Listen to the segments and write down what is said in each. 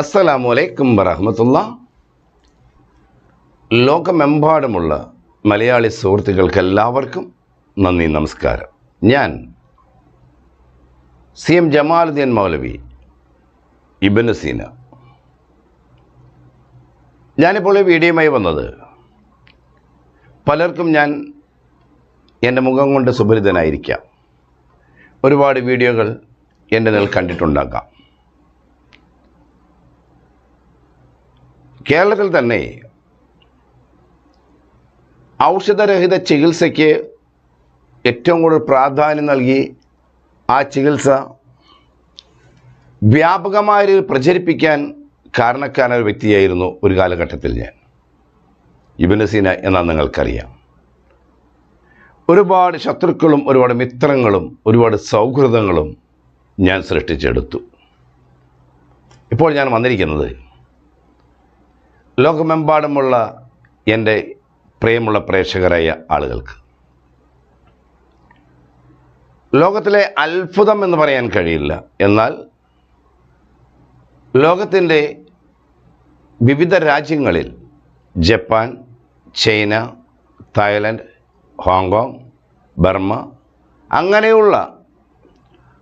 അസ്സലാമു അലൈക്കും വറഹമത്തുള്ള. ലോകമെമ്പാടുമുള്ള മലയാളി സുഹൃത്തുക്കൾക്ക് എല്ലാവർക്കും നന്ദി നമസ്കാരം. ഞാൻ സി എം ജമാലുദ്ദീൻ മൗലവി ഇബന് സീന. ഞാനിപ്പോൾ ഈ വീഡിയോയുമായി വന്നത് പലർക്കും ഞാൻ എന്റെ മുഖം കൊണ്ട് സുപരിതനായിരിക്കാം ഒരുപാട് വീഡിയോകൾ എന്റെ നിൽ കണ്ടിട്ടുണ്ടാകാം. കേരളത്തിൽ തന്നെ ഔഷധരഹിത ചികിത്സയ്ക്ക് ഏറ്റവും കൂടുതൽ പ്രാധാന്യം നൽകി ആ ചികിത്സ വ്യാപകമായ രീതിയിൽ പ്രചരിപ്പിക്കാൻ കാരണക്കാരനായ ഒരു വ്യക്തിയായിരുന്നു ഒരു കാലഘട്ടത്തിൽ ഞാൻ. ഇബനസീന എന്നാൽ നിങ്ങൾക്കറിയാം. ഒരുപാട് ശത്രുക്കളും ഒരുപാട് മിത്രങ്ങളും ഒരുപാട് സൗഹൃദങ്ങളും ഞാൻ സൃഷ്ടിച്ചെടുത്തു. ഇപ്പോൾ ഞാൻ വന്നിരിക്കുന്നത് ലോകമെമ്പാടുമുള്ള എന്റെ പ്രിയമുള്ള പ്രേക്ഷകരായ ആളുകൾക്ക്. ലോകത്തിലെ അത്ഭുതം എന്ന് പറയാൻ കഴിയില്ല. എന്നാൽ ലോകത്തിന്റെ വിവിധ രാജ്യങ്ങളിൽ Japan China Thailand Hong Kong Burma അങ്ങനെയുള്ള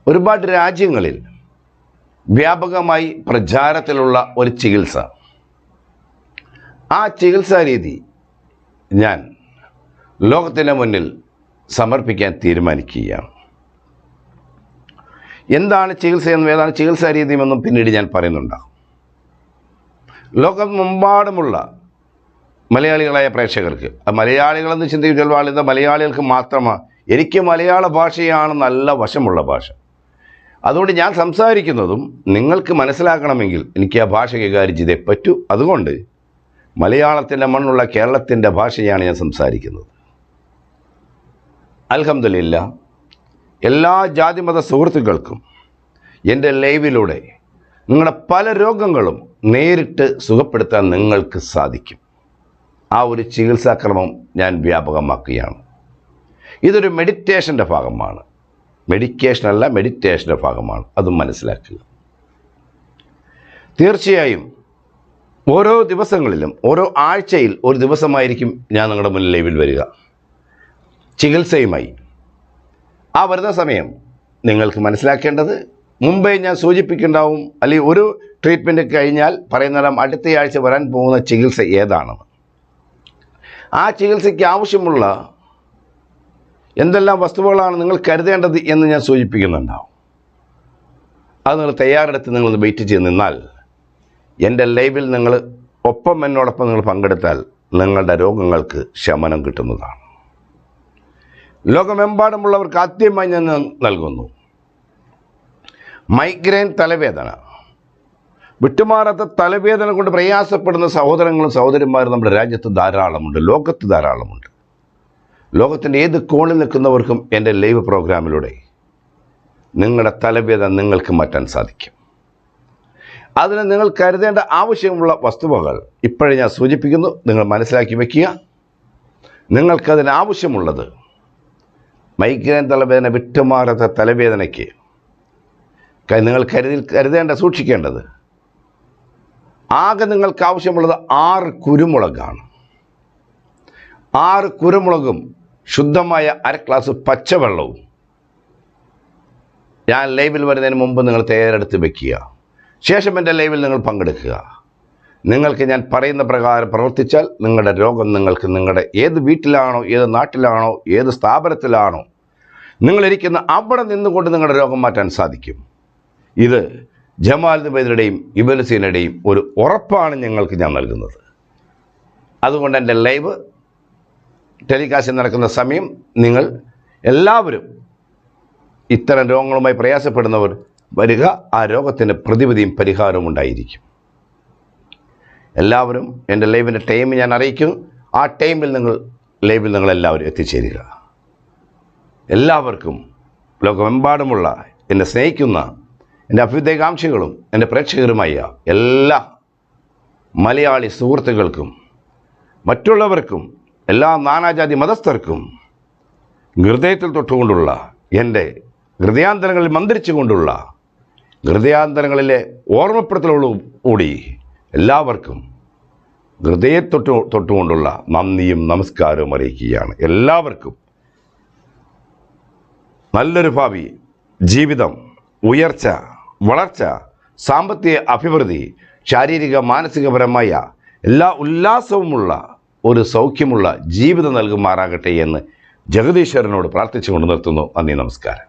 ഒരുപാട് രാജ്യങ്ങളിൽ വ്യാപകമായി പ്രചാരത്തിലുള്ള ഒരു ചികിത്സ ആ ചികിത്സാ രീതി ഞാൻ ലോകത്തിന്റെ മുന്നിൽ സമർപ്പിക്കാൻ തീരുമാനിക്കുകയാണ്. എന്താണ് ചികിത്സയെന്നും ഏതാണ് ചികിത്സാ രീതിയുമെന്നും പിന്നീട് ഞാൻ പറയുന്നുണ്ടാകും. ലോകമെമ്പാടുമുള്ള മലയാളികളായ പ്രേക്ഷകർക്ക് മലയാളികളെന്ന് ചിന്തിക്കുന്ന ആളിത് മലയാളികൾക്ക് മാത്രമാണ് എനിക്ക് മലയാള ഭാഷയാണ് നല്ല വശമുള്ള ഭാഷ. അതുകൊണ്ട് ഞാൻ സംസാരിക്കുന്നതും നിങ്ങൾക്ക് മനസ്സിലാക്കണമെങ്കിൽ എനിക്ക് ആ ഭാഷ കൈകാര്യം ചെയ്തേ പറ്റൂ. അതുകൊണ്ട് മലയാളത്തിന്റെ മണ്ണുള്ള കേരളത്തിന്റെ ഭാഷയാണ് ഞാൻ സംസാരിക്കുന്നത്. അൽഹമില്ല എല്ലാ ജാതിമത സുഹൃത്തുക്കൾക്കും എന്റെ ലൈവിലൂടെ നിങ്ങളുടെ പല രോഗങ്ങളും നേരിട്ട് സുഖപ്പെടുത്താൻ നിങ്ങൾക്ക് സാധിക്കും. ആ ഒരു ചികിത്സാക്രമം ഞാൻ വ്യാപകമാക്കുകയാണ്. ഇതൊരു മെഡിറ്റേഷന്റെ ഭാഗമാണ്. മെഡിക്കേഷനല്ല മെഡിറ്റേഷന്റെ ഭാഗമാണ്. അതും മനസ്സിലാക്കുക. തീർച്ചയായും ഓരോ ദിവസങ്ങളിലും ഓരോ ആഴ്ചയിൽ ഒരു ദിവസമായിരിക്കും ഞാൻ നിങ്ങളുടെ മുന്നിൽ ലൈവിൽ വരിക. ചികിത്സയുമായി. ആ വരുന്ന സമയം നിങ്ങൾക്ക് മനസ്സിലാക്കേണ്ടത് മുമ്പേ ഞാൻ സൂചിപ്പിക്കുന്നുണ്ടാവും അല്ലെങ്കിൽ ഒരു ട്രീറ്റ്മെന്റ് കഴിഞ്ഞാൽ പറയുന്നിടം അടുത്ത ആഴ്ച വരാൻ പോകുന്ന ചികിത്സ ഏതാണെന്ന്. ആ ചികിത്സയ്ക്ക് ആവശ്യമുള്ള എന്തെല്ലാം വസ്തുക്കളാണ് നിങ്ങൾ കരുതേണ്ടത് എന്ന് ഞാൻ സൂചിപ്പിക്കുന്നുണ്ടാവും. അത് നിങ്ങൾ തയ്യാറെടുത്ത് നിങ്ങൾ വെയിറ്റ് ചെയ്ത് നിന്നാൽ എന്റെ ലൈവിൽ നിങ്ങൾ ഒപ്പം എന്നോടൊപ്പം നിങ്ങൾ പങ്കെടുത്താൽ നിങ്ങളുടെ രോഗങ്ങൾക്ക് ശമനം കിട്ടുന്നതാണ്. ലോകമെമ്പാടുമുള്ളവർക്ക് ആദ്യമായി ഞാൻ നൽകുന്നു. മൈഗ്രെയിൻ തലവേദന. വിട്ടുമാറാത്ത തലവേദന കൊണ്ട് പ്രയാസപ്പെടുന്ന സഹോദരങ്ങളും സഹോദരിമാരും നമ്മുടെ രാജ്യത്ത് ധാരാളമുണ്ട് ലോകത്ത് ധാരാളമുണ്ട്. ലോകത്തിന്റെ ഏത് കോണിൽ നിൽക്കുന്നവർക്കും എന്റെ ലൈവ് പ്രോഗ്രാമിലൂടെ നിങ്ങളുടെ തലവേദന നിങ്ങൾക്ക് മാറ്റാൻ സാധിക്കും. അതിന് നിങ്ങൾ കരുതേണ്ട ആവശ്യമുള്ള വസ്തുവകൾ ഇപ്പോഴേ ഞാൻ സൂചിപ്പിക്കുന്നു. നിങ്ങൾ മനസ്സിലാക്കി വയ്ക്കുക നിങ്ങൾക്കതിനാവശ്യമുള്ളത് മൈഗ്രൈൻ തലവേദന വിട്ടുമാറാത്ത തലവേദനയ്ക്ക്. നിങ്ങൾ കരുതി കരുതേണ്ട സൂക്ഷിക്കേണ്ടത് ആകെ നിങ്ങൾക്ക് ആവശ്യമുള്ളത് ആറ് കുരുമുളകാണ്. ആറ് കുരുമുളകും ശുദ്ധമായ അര ഗ്ലാസ് പച്ചവെള്ളവും. ഞാൻ ലൈവിൽ വരുന്നതിന് മുമ്പ് നിങ്ങൾ തയ്യാറെടുത്ത് വെക്കുക. ശേഷം എന്റെ ലൈവിൽ നിങ്ങൾ പങ്കെടുക്കുക. നിങ്ങൾക്ക് ഞാൻ പറയുന്ന പ്രകാരം പ്രവർത്തിച്ചാൽ നിങ്ങളുടെ രോഗം നിങ്ങൾക്ക് നിങ്ങളുടെ ഏത് വീട്ടിലാണോ ഏത് നാട്ടിലാണോ ഏത് സ്ഥാപനത്തിലാണോ നിങ്ങളിരിക്കുന്ന അവിടെ നിന്നുകൊണ്ട് നിങ്ങളുടെ രോഗം മാറ്റാൻ സാധിക്കും. ഇത് ജമാൽ ദുബൈദയുടെയും ഇബനുസീനയുടെയും ഒരു ഉറപ്പാണ് ഞങ്ങൾക്ക് ഞാൻ നൽകുന്നത്. അതുകൊണ്ട് എന്റെ ലൈവ് ടെലികാസ്റ്റ് നടക്കുന്ന സമയം നിങ്ങൾ എല്ലാവരും ഇത്തരം രോഗങ്ങളുമായി പ്രയാസപ്പെടുന്നവർ വരിക ആ രോഗത്തിന്റെ പ്രതിവിധിയും പരിഹാരവും ഉണ്ടായിരിക്കും. എല്ലാവരും എന്റെ ലൈവിന്റെ ടൈം ഞാൻ അറിയിക്കും. ആ ടൈമിൽ നിങ്ങൾ ലൈവിൽ നിങ്ങളെല്ലാവരും എത്തിച്ചേരുക. എല്ലാവർക്കും ലോകമെമ്പാടുമുള്ള എന്നെ സ്നേഹിക്കുന്ന എന്റെ അഭ്യുദയകാംക്ഷികളും എന്റെ പ്രേക്ഷകരുമായ എല്ലാ മലയാളി സുഹൃത്തുക്കൾക്കും മറ്റുള്ളവർക്കും എല്ലാ നാനാജാതി മതസ്ഥർക്കും ഹൃദയത്തിൽ തൊട്ടുകൊണ്ടുള്ള എന്റെ ഹൃദയാന്തരങ്ങളിൽ മന്ത്രിച്ചുകൊണ്ടുള്ള ഹൃദയാന്തരങ്ങളിലെ ഓർമ്മപ്പെടുത്തലുകളും കൂടി എല്ലാവർക്കും ഹൃദയത്തൊട്ട് തൊട്ടുകൊണ്ടുള്ള നന്ദിയും നമസ്കാരവും അറിയിക്കുകയാണ്. എല്ലാവർക്കും നല്ലൊരു ഭാവി ജീവിതം ഉയർച്ച വളർച്ച സാമ്പത്തിക അഭിവൃദ്ധി ശാരീരിക മാനസികപരമായ എല്ലാ ഉല്ലാസവുമുള്ള ഒരു സൗഖ്യമുള്ള ജീവിതം നൽകുമാറാകട്ടെ എന്ന് ജഗദീശ്വരനോട് പ്രാർത്ഥിച്ചുകൊണ്ട് നിർത്തുന്നു. നന്ദി നമസ്കാരം.